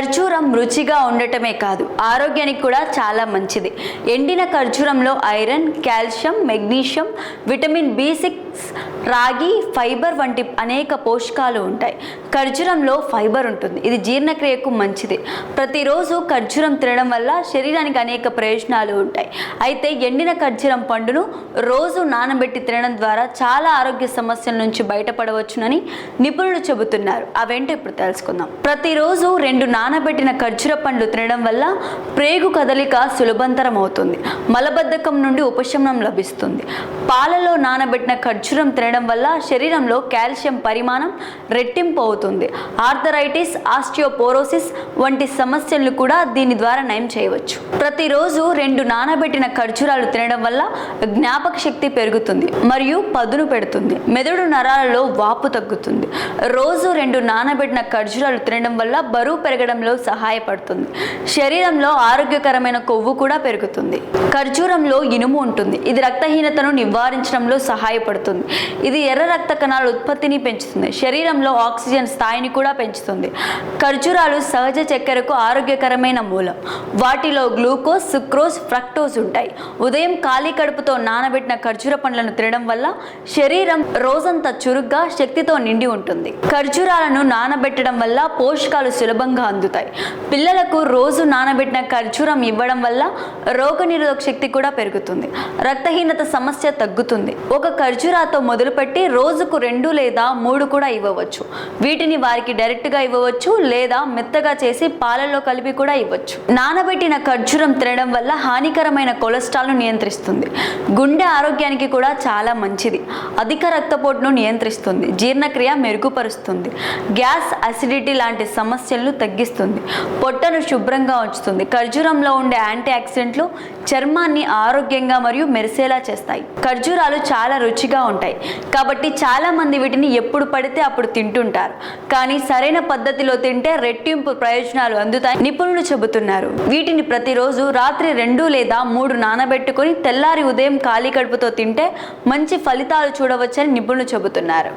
ఖర్జూరం రుచిగా ఉండటమే కాదు ఆరోగ్యానికి కూడా చాలా మంచిది. ఎండిన ఖర్జూరంలో iron calcium magnesium vitamin B six రాగి ఫైబర్ వంటి అనేక పోషకాలు ఉంటాయి. ఖర్జూరంలో ఫైబర్ ఉంటుంది. ఇది జీర్ణక్రియకు మంచిది. ప్రతిరోజు ఖర్జూరం తినడం వల్ల శరీరానికి అనేక ప్రయోజనాలు ఉంటాయి. అయితే ఎండిన ఖర్జూరం పండును రోజు నానబెట్టి తినడం ద్వారా చాలా ఆరోగ్య సమస్యల నుంచి బయటపడవచ్చునని నిపుణులు చెబుతున్నారు. అవేంటో ఇప్పుడు తెలుసుకుందాం. ప్రతిరోజు రెండు నానబెట్టిన ఖర్జూర పండ్లు తినడం వల్ల ప్రేగు కదలిక సులభంతరం అవుతుంది. మలబద్ధకం నుండి ఉపశమనం లభిస్తుంది. పాలలో నానబెట్టిన ఖర్జూరం తినడం వల్ల శరీరంలో కాల్షియం పరిమాణం రెట్టింపు అవుతుంది. ఆర్థరైటిస్ ఆస్టియోపోరోసిస్ వంటి సమస్యలను కూడా దీని ద్వారా నయం చేయవచ్చు. ప్రతిరోజు రెండు నానబెట్టిన ఖర్జూరాలు తినడం వల్ల జ్ఞాపక శక్తి పెరుగుతుంది మరియు పదును పెడుతుంది. మెదడు నరాలలో వాపు తగ్గుతుంది. రోజు రెండు నానబెట్టిన ఖర్జూరాలు తినడం వల్ల బరువు పెరగడంలో సహాయపడుతుంది. శరీరంలో ఆరోగ్యకరమైన కొవ్వు కూడా పెరుగుతుంది. ఖర్జూరంలో ఇనుము ఉంటుంది. ఇది రక్తహీనతను నివారించడంలో సహాయపడుతుంది. ఇది ఎర్ర రక్త కణాల ఉత్పత్తిని పెంచుతుంది. శరీరంలో ఆక్సిజన్ స్థాయిని కూడా పెంచుతుంది. ఖర్జూరాలు సహజ చక్కెరకు ఆరోగ్యకరమైన మూలం. వాటిలో గ్లూకోజ్ సుక్రోజ్ ఫ్రక్టోజ్ ఉంటాయి. ఉదయం ఖాళీ కడుపుతో నానబెట్టిన ఖర్జూర పండ్లను తినడం వల్ల శరీరం రోజంతా చురుగ్గా శక్తితో నిండి ఉంటుంది. ఖర్జూరాలను నానబెట్టడం వల్ల పోషకాలు సులభంగా అందుతాయి. పిల్లలకు రోజు నానబెట్టిన ఖర్జూరం ఇవ్వడం వల్ల రోగనిరోధక శక్తి కూడా పెరుగుతుంది. రక్తహీనత సమస్య తగ్గుతుంది. ఒక ఖర్జూరాతో మొదలుపెట్టి రోజుకు రెండు లేదా మూడు కూడా ఇవ్వవచ్చు. వీటిని వారికి డైరెక్ట్గా ఇవ్వవచ్చు లేదా మెత్తగా చేసి పాలలో కలిపి కూడా ఇవ్వచ్చు. నానబెట్టిన ఖర్జూరం తినడం వల్ల హానికరమైన కొలెస్ట్రాల్ను నియంత్రిస్తుంది. గుండె ఆరోగ్యానికి కూడా చాలా మంచిది. అధిక రక్తపోటును నియంత్రిస్తుంది. జీర్ణక్రియ మెరుగుపరుస్తుంది. గ్యాస్ అసిడిటీ లాంటి సమస్యలను తగ్గిస్తుంది. పొట్టను శుభ్రంగా ఉంచుతుంది. ఖర్జూరంలో ఉండే యాంటీ ఆక్సిడెంట్లు చర్మాన్ని ఆరోగ్యంగా మరియు మెరిసేలా చేస్తాయి. ఖర్జూరాలు చాలా రుచిగా ఉంటాయి. కాబట్టి చాలామంది వీటిని ఎప్పుడు పడితే అప్పుడు తింటుంటారు. కానీ సరైన పద్ధతిలో తింటే రెట్టింపు ప్రయోజనాలు అందుతాయి నిపుణులు చెబుతున్నారు. వీటిని ప్రతిరోజు రాత్రి రెండు లేదా మూడు నానబెట్టుకొని తెల్లారి ఉదయం ఖాళీ కడుపుతో తింటే మంచి ఫలితాలు చూడవచ్చని నిపుణులు చెబుతున్నారు.